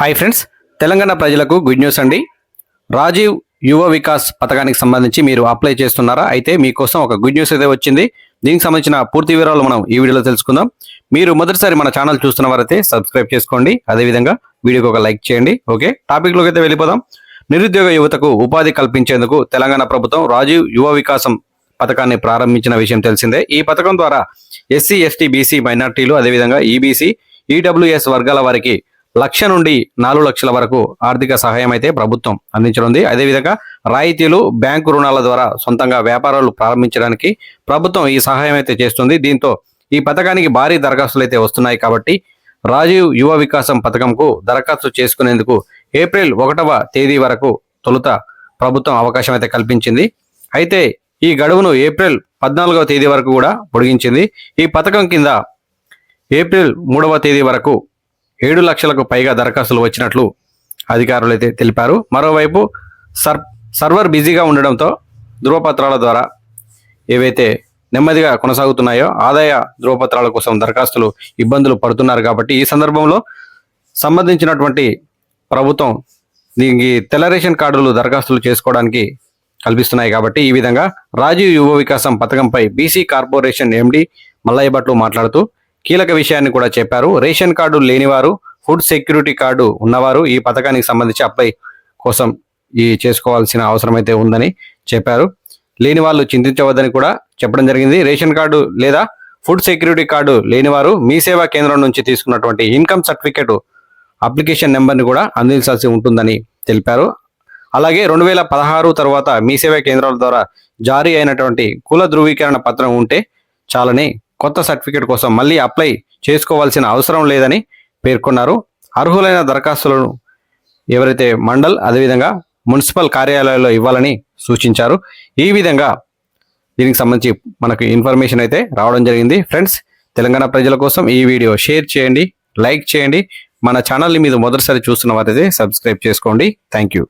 Hi friends Telangana ప్రజలకు good news అండి. రాజీవ్ యువ వికాస్ పథకానికి సంబంధించి మీరు అప్లై చేస్తున్నారా? అయితే మీకోసం ఒక గుడ్ న్యూస్ అయితే వచ్చింది. దీనికి సంబంధించిన పూర్తి వివరాలు మనం ఈ వీడియోలో తెలుసుకుందాం. మీరు మొదటిసారి మన ఛానల్ చూస్తున్న వారైతే సబ్స్క్రైబ్ చేసుకోండి. అదేవిధంగా వీడియోకి ఒక లైక్ చేయండి. ఓకే టాపిక్లోకి అయితే వెళ్ళిపోదాం. నిరుద్యోగ యువతకు ఉపాధి కల్పించేందుకు తెలంగాణ ప్రభుత్వం రాజీవ్ యువ వికాసం పథకాన్ని ప్రారంభించిన విషయం తెలిసిందే. ఈ పథకం ద్వారా ఎస్సీ ఎస్టీ బీసీ మైనార్టీలు అదేవిధంగా ఈబీసీ ఈడబ్ల్యూఎస్ వర్గాల వారికి లక్ష నుండి నాలుగు లక్షల వరకు ఆర్థిక సహాయం అయితే ప్రభుత్వం అందించనుంది. అదేవిధంగా రాయితీలు బ్యాంకు రుణాల ద్వారా సొంతంగా వ్యాపారాలు ప్రారంభించడానికి ప్రభుత్వం ఈ సహాయం అయితే చేస్తుంది. దీంతో ఈ పథకానికి భారీ దరఖాస్తులు అయితే వస్తున్నాయి కాబట్టి రాజీవ్ యువ వికాసం పథకంకు దరఖాస్తు చేసుకునేందుకు ఏప్రిల్ ఒకటవ తేదీ వరకు తొలుత ప్రభుత్వం అవకాశం అయితే కల్పించింది. అయితే ఈ గడువును ఏప్రిల్ పద్నాలుగవ తేదీ వరకు కూడా పొడిగించింది. ఈ పథకం కింద ఏప్రిల్ మూడవ తేదీ వరకు ఏడు లక్షలకు పైగా దరఖాస్తులు వచ్చినట్లు అధికారులు అయితే తెలిపారు. మరోవైపు సర్ సర్వర్ బిజీగా ఉండడంతో ధృవపత్రాల ద్వారా ఏవైతే నెమ్మదిగా కొనసాగుతున్నాయో ఆదాయ ధృవపత్రాల కోసం దరఖాస్తులు ఇబ్బందులు పడుతున్నారు కాబట్టి ఈ సందర్భంలో సంబంధించినటువంటి ప్రభుత్వం దీనికి తెల్ల రేషన్ కార్డులు దరఖాస్తులు చేసుకోవడానికి కల్పిస్తున్నాయి కాబట్టి ఈ విధంగా Rajiv Yuva Vikasam పథకంపై BC corporation MD Mallaiah Bhatlu మాట్లాడుతూ కీలక విషయాన్ని కూడా చెప్పారు. రేషన్ కార్డు లేనివారు ఫుడ్ సెక్యూరిటీ కార్డు ఉన్నవారు ఈ పథకానికి సంబంధించి అప్లై కోసం ఈ చేసుకోవాల్సిన అవసరం అయితే ఉందని చెప్పారు. లేని వాళ్ళు చింతించవద్దని కూడా చెప్పడం జరిగింది. రేషన్ కార్డు లేదా ఫుడ్ సెక్యూరిటీ కార్డు లేనివారు మీ సేవా కేంద్రం నుంచి తీసుకున్నటువంటి ఇన్కమ్ సర్టిఫికేట్ అప్లికేషన్ నెంబర్ని కూడా అందించాల్సి ఉంటుందని తెలిపారు. అలాగే రెండు వేల పదహారు తర్వాత మీ సేవా కేంద్రాల ద్వారా జారీ అయినటువంటి కుల ధృవీకరణ పత్రం ఉంటే చాలని కొత్త సర్టిఫికేట్ కోసం మళ్ళీ అప్లై చేసుకోవాల్సిన అవసరం లేదని పేర్కొన్నారు. అర్హులైన దరఖాస్తులను ఎవరైతే మండల్ అదేవిధంగా మున్సిపల్ కార్యాలయాల్లో ఇవ్వాలని సూచించారు. ఈ విధంగా దీనికి సంబంధించి మనకు ఇన్ఫర్మేషన్ అయితే రావడం జరిగింది. ఫ్రెండ్స్ తెలంగాణ ప్రజల కోసం ఈ వీడియో షేర్ చేయండి లైక్ చేయండి. మన ఛానల్ని మీరు మొదటిసారి చూస్తున్న వారైతే సబ్స్క్రైబ్ చేసుకోండి. Thank you.